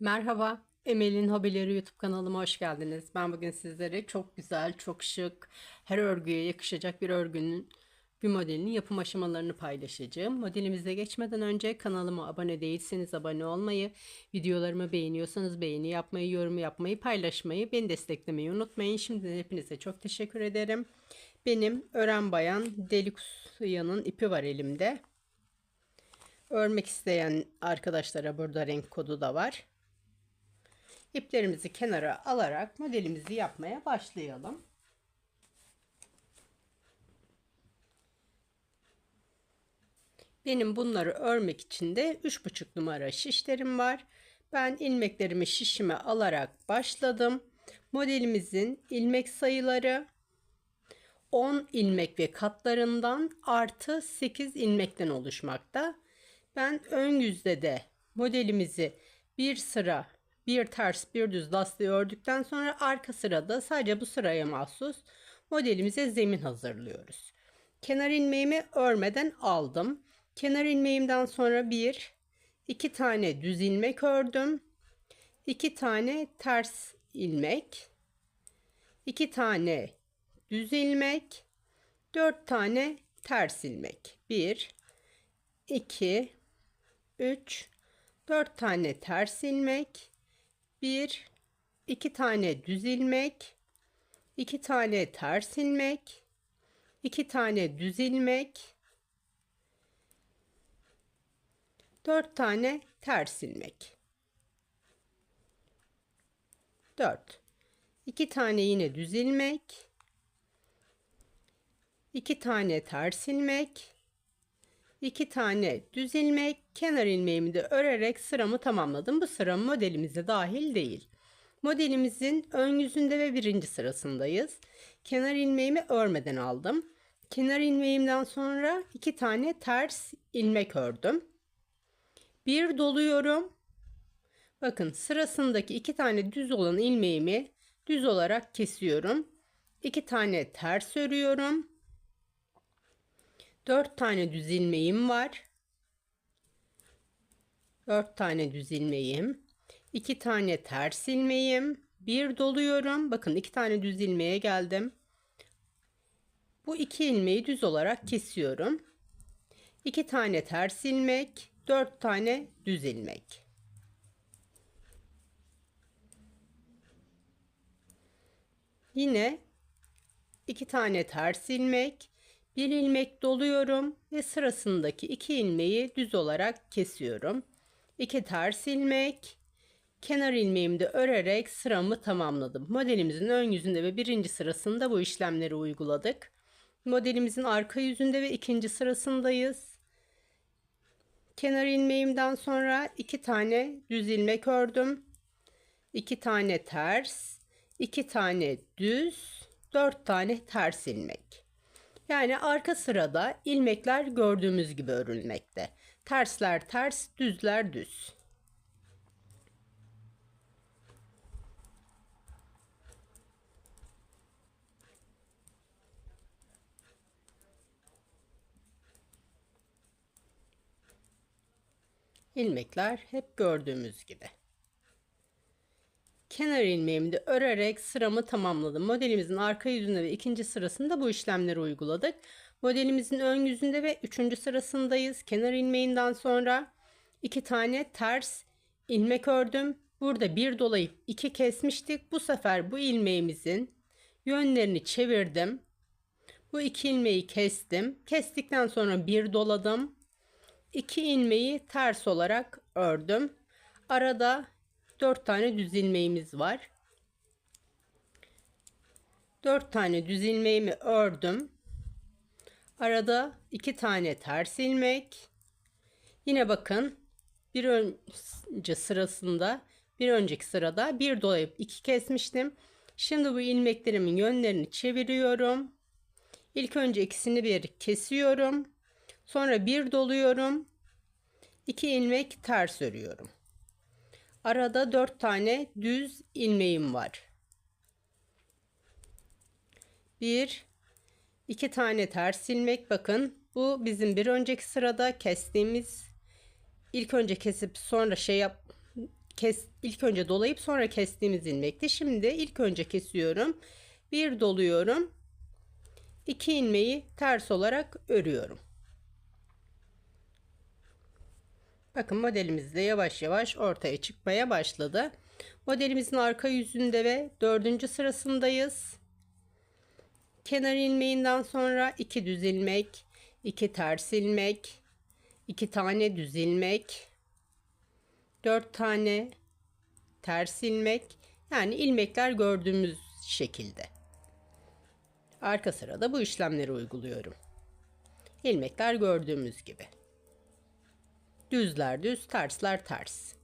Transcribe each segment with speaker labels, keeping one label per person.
Speaker 1: Merhaba, Emel'in Hobileri YouTube kanalıma hoş geldiniz. Ben bugün sizlere çok güzel, çok şık, her örgüye yakışacak bir örgünün bir modelinin yapım aşamalarını paylaşacağım. Modelimize geçmeden önce kanalıma abone değilseniz abone olmayı, videolarımı beğeniyorsanız beğeni yapmayı, yorum yapmayı, paylaşmayı, beni desteklemeyi unutmayın. Şimdiden hepinize çok teşekkür ederim. Benim Ören Bayan Deluxe'yanın ipi var elimde. Örmek isteyen arkadaşlara burada renk kodu da var. İplerimizi kenara alarak modelimizi yapmaya başlayalım. Benim bunları örmek için de 3,5 numara şişlerim var. Ben ilmeklerimi şişime alarak başladım. Modelimizin ilmek sayıları 10 ilmek ve katlarından artı 8 ilmekten oluşmakta. Ben ön yüzde de modelimizi bir sıra bir ters bir düz lastiği ördükten sonra arka sırada sadece bu sıraya mahsus modelimize zemin hazırlıyoruz. Kenar ilmeğimi örmeden aldım. Kenar ilmeğimden sonra bir, iki tane düz ilmek ördüm. iki tane ters ilmek. iki tane düz ilmek. dört tane ters ilmek. Bir, iki, üç, dört tane ters ilmek. Bir, iki tane düz ilmek. iki tane ters ilmek. iki tane düz ilmek. 4 tane ters ilmek. 4. 2 tane yine düz ilmek. 2 tane ters ilmek. 2 tane düz ilmek. Kenar ilmeğimi de örerek sıramı tamamladım. Bu sıra modelimize dahil değil. Modelimizin ön yüzünde ve birinci sırasındayız. Kenar ilmeğimi örmeden aldım. Kenar ilmeğimden sonra iki tane ters ilmek ördüm. Bir doluyorum. Bakın sırasındaki iki tane düz olan ilmeğimi düz olarak kesiyorum. İki tane ters örüyorum. Dört tane düz ilmeğim var. Dört tane düz ilmeğim. iki tane ters ilmeğim. Bir doluyorum. Bakın iki tane düz ilmeğe geldim. Bu iki ilmeği düz olarak kesiyorum. İki tane ters ilmek. 4 tane düz ilmek. Yine 2 tane ters ilmek, bir ilmek doluyorum ve sırasındaki 2 ilmeği düz olarak kesiyorum. 2 ters ilmek, kenar ilmeğimi de örerek sıramı tamamladım. Modelimizin ön yüzünde ve birinci sırasında bu işlemleri uyguladık. Modelimizin arka yüzünde ve ikinci sırasındayız. Kenar ilmeğimden sonra iki tane düz ilmek ördüm. iki tane ters, iki tane düz, dört tane ters ilmek. Yani arka sırada ilmekler gördüğümüz gibi örülmekte. Tersler ters, düzler düz. ilmekler hep gördüğümüz gibi. Kenar ilmeğimi de örerek sıramı tamamladım. Modelimizin arka yüzünde ve ikinci sırasında bu işlemleri uyguladık. Modelimizin ön yüzünde ve üçüncü sırasındayız. Kenar ilmeğinden sonra iki tane ters ilmek ördüm. Burada bir dolayıp iki kesmiştik. Bu sefer bu ilmeğimizin yönlerini çevirdim. Bu iki ilmeği kestim. Kestikten sonra bir doladım. 2 ilmeği ters olarak ördüm. Arada 4 tane düz ilmeğimiz var. 4 tane düz ilmeğimi ördüm. Arada 2 tane ters ilmek. Yine bakın bir önce sırasında bir önceki sırada bir dolayıp iki kesmiştim. Şimdi bu ilmeklerimin yönlerini çeviriyorum. İlk önce ikisini bir kesiyorum. Sonra bir doluyorum. 2 ilmek ters örüyorum. Arada 4 tane düz ilmeğim var. 1 2 tane ters ilmek bakın. Bu bizim bir önceki sırada kestiğimiz ilk önce kesip sonra şey yap kes, ilk önce dolayıp sonra kestiğimiz ilmekti. Şimdi ilk önce kesiyorum. Bir doluyorum. İki ilmeği ters olarak örüyorum. Bakın modelimiz de yavaş yavaş ortaya çıkmaya başladı. Modelimizin arka yüzünde ve dördüncü sırasındayız. Kenar ilmeğinden sonra iki düz ilmek, iki ters ilmek, iki tane düz ilmek, dört tane ters ilmek. Yani ilmekler gördüğümüz şekilde. Arka sırada bu işlemleri uyguluyorum. İlmekler gördüğümüz gibi. Düzler düz, tersler ters.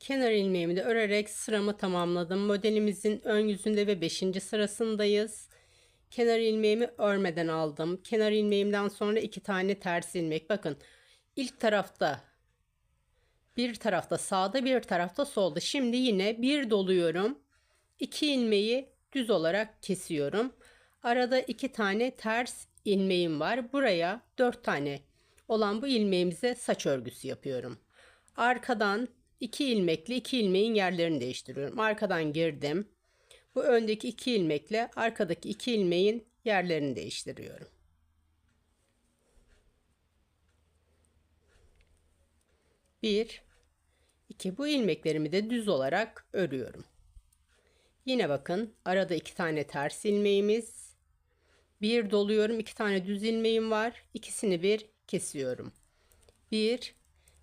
Speaker 1: Kenar ilmeğimi de örerek sıramı tamamladım. Modelimizin ön yüzünde ve 5. sırasındayız. Kenar ilmeğimi örmeden aldım. Kenar ilmeğimden sonra iki tane ters ilmek. Bakın ilk tarafta bir tarafta sağda bir tarafta solda. Şimdi yine bir doluyorum. İki ilmeği düz olarak kesiyorum. Arada iki tane ters ilmeğim var. Buraya dört tane olan bu ilmeğimize saç örgüsü yapıyorum. Arkadan iki ilmekle iki ilmeğin yerlerini değiştiriyorum. Arkadan girdim. Bu öndeki iki ilmekle arkadaki iki ilmeğin yerlerini değiştiriyorum. Bir, iki. Bu ilmeklerimi de düz olarak örüyorum. Yine bakın arada iki tane ters ilmeğimiz. Bir doluyorum. iki tane düz ilmeğim var. İkisini bir kesiyorum. Bir,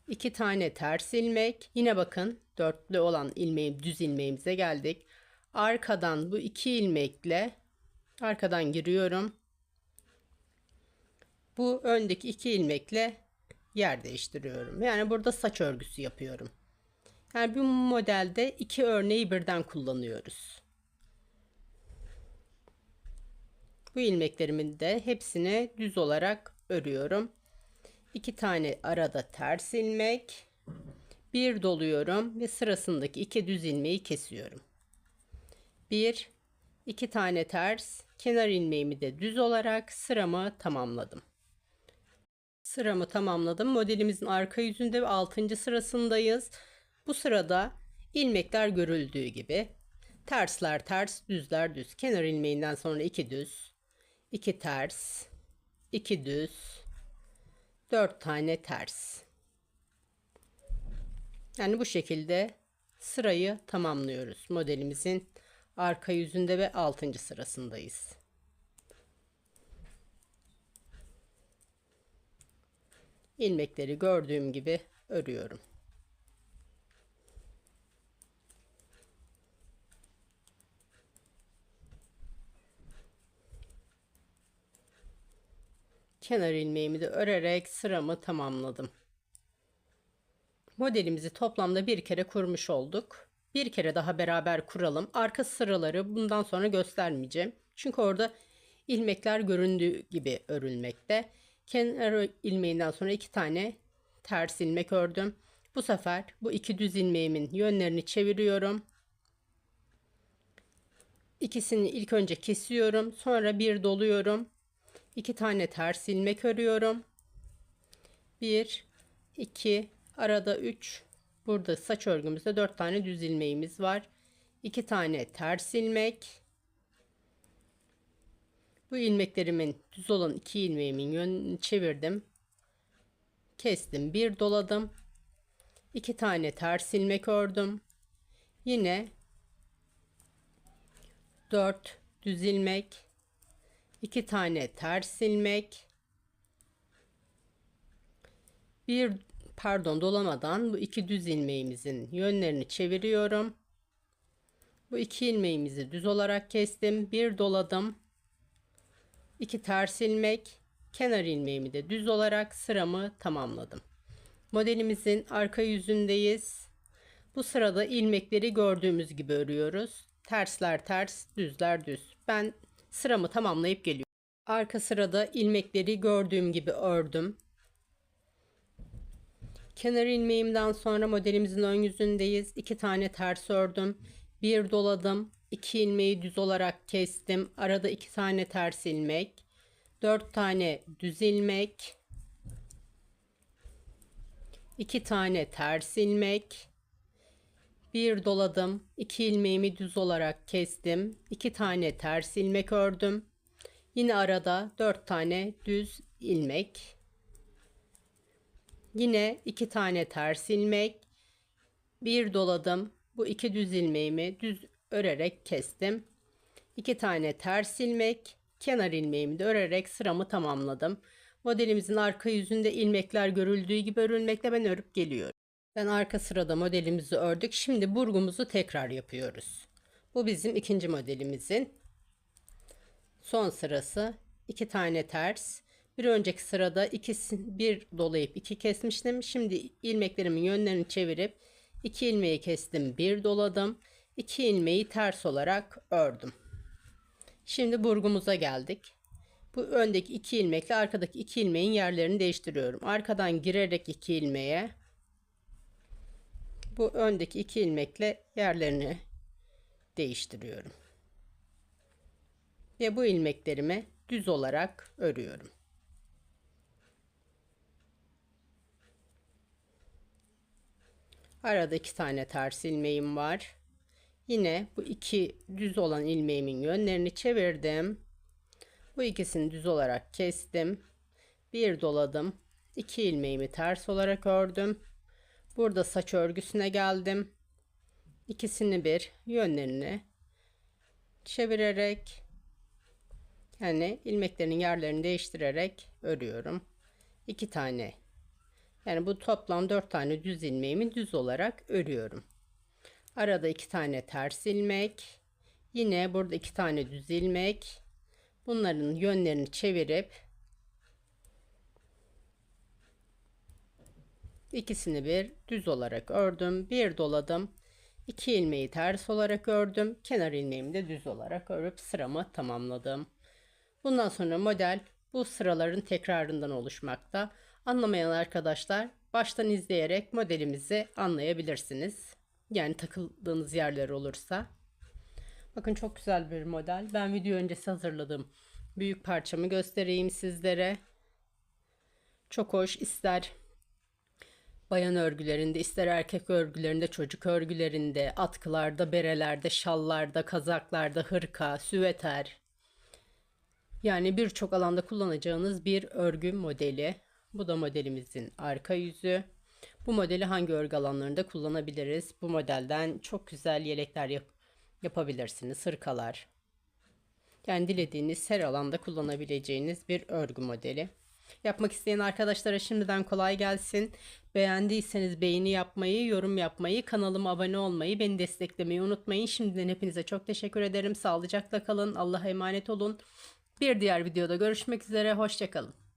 Speaker 1: iki tane ters ilmek. Yine bakın dörtlü olan ilmeğim düz ilmeğimize geldik. Arkadan bu iki ilmekle arkadan giriyorum. Bu öndeki iki ilmekle yer değiştiriyorum. Yani burada saç örgüsü yapıyorum. Yani bu modelde iki örneği birden kullanıyoruz. Bu ilmeklerimin de hepsini düz olarak örüyorum. İki tane arada ters ilmek, bir doluyorum ve sırasındaki iki düz ilmeği kesiyorum. Bir, iki tane ters, kenar ilmeğimi de düz olarak sıramı tamamladım. Sıramı tamamladım. Modelimizin arka yüzünde ve 6. sırasındayız. Bu sırada ilmekler görüldüğü gibi tersler ters, düzler düz. Kenar ilmeğinden sonra iki düz, iki ters, iki düz, dört tane ters. Yani bu şekilde sırayı tamamlıyoruz. Modelimizin arka yüzünde ve 6. sırasındayız. İlmekleri gördüğüm gibi örüyorum. Kenar ilmeğimi de örerek sıramı tamamladım. Modelimizi toplamda bir kere kurmuş olduk. Bir kere daha beraber kuralım. Arka sıraları bundan sonra göstermeyeceğim. Çünkü orada ilmekler göründüğü gibi örülmekte. Kenar ilmeğinden sonra iki tane ters ilmek ördüm. Bu sefer bu iki düz ilmeğimin yönlerini çeviriyorum. İkisini ilk önce kesiyorum. Sonra bir doluyorum. İki tane ters ilmek örüyorum. Bir, iki, arada üç. Burada saç örgümüzde dört tane düz ilmeğimiz var. İki tane ters ilmek. Bu ilmeklerimin düz olan iki ilmeğimin yönünü çevirdim. Kestim. Bir doladım. iki tane ters ilmek ördüm. Yine 4 düz ilmek, 2 tane ters ilmek, bir pardon dolamadan bu iki düz ilmeğimizin yönlerini çeviriyorum. Bu iki ilmeğimizi düz olarak kestim. Bir doladım. 2 ters ilmek, kenar ilmeğimi de düz olarak sıramı tamamladım. Modelimizin arka yüzündeyiz. Bu sırada ilmekleri gördüğümüz gibi örüyoruz. Tersler ters, düzler düz. Ben sıramı tamamlayıp geliyorum. Arka sırada ilmekleri gördüğüm gibi ördüm. Kenar ilmeğimden sonra modelimizin ön yüzündeyiz. İki tane ters ördüm. Bir doladım. 2 ilmeği düz olarak kestim. Arada 2 tane ters ilmek. 4 tane düz ilmek. 2 tane ters ilmek. Bir doladım. 2 ilmeğimi düz olarak kestim. 2 tane ters ilmek ördüm. Yine arada 4 tane düz ilmek. Yine 2 tane ters ilmek. Bir doladım. Bu iki düz ilmeğimi düz örerek kestim. 2 tane ters ilmek, kenar ilmeğimi de örerek sıramı tamamladım. Modelimizin arka yüzünde ilmekler görüldüğü gibi örülmekte ben örüp geliyorum. Ben arka sırada modelimizi ördük. Şimdi burgumuzu tekrar yapıyoruz. Bu bizim ikinci modelimizin son sırası. iki tane ters. Bir önceki sırada ikisi bir dolayıp iki kesmiştim. Şimdi ilmeklerimin yönlerini çevirip iki ilmeği kestim, bir doladım. 2 ilmeği ters olarak ördüm. Şimdi burgumuza geldik. Bu öndeki iki ilmekle arkadaki iki ilmeğin yerlerini değiştiriyorum. Arkadan girerek iki ilmeğe bu öndeki iki ilmekle yerlerini değiştiriyorum. Ve bu ilmeklerimi düz olarak örüyorum. Arada iki tane ters ilmeğim var. Yine bu iki düz olan ilmeğimin yönlerini çevirdim. Bu ikisini düz olarak kestim. Bir doladım. İki ilmeğimi ters olarak ördüm. Burada saç örgüsüne geldim. İkisini bir yönlerini çevirerek yani ilmeklerin yerlerini değiştirerek örüyorum. İki tane yani bu toplam dört tane düz ilmeğimi düz olarak örüyorum. Arada iki tane ters ilmek. Yine burada iki tane düz ilmek. Bunların yönlerini çevirip ikisini bir düz olarak ördüm. Bir doladım. İki ilmeği ters olarak ördüm. Kenar ilmeğimi de düz olarak örüp sıramı tamamladım. Bundan sonra model bu sıraların tekrarından oluşmakta. Anlamayan arkadaşlar baştan izleyerek modelimizi anlayabilirsiniz. Yani takıldığınız yerler olursa. Bakın çok güzel bir model. Ben video öncesi hazırladım. Büyük parçamı göstereyim sizlere. Çok hoş ister bayan örgülerinde, ister erkek örgülerinde, çocuk örgülerinde, atkılarda, berelerde, şallarda, kazaklarda, hırka, süveter. Yani birçok alanda kullanacağınız bir örgü modeli. Bu da modelimizin arka yüzü. Bu modeli hangi örgü alanlarında kullanabiliriz? Bu modelden çok güzel yelekler yap yapabilirsiniz. Hırkalar. Yani dilediğiniz her alanda kullanabileceğiniz bir örgü modeli. Yapmak isteyen arkadaşlara şimdiden kolay gelsin. Beğendiyseniz beğeni yapmayı, yorum yapmayı, kanalıma abone olmayı, beni desteklemeyi unutmayın. Şimdiden hepinize çok teşekkür ederim. Sağlıcakla kalın. Allah'a emanet olun. Bir diğer videoda görüşmek üzere. Hoşçakalın.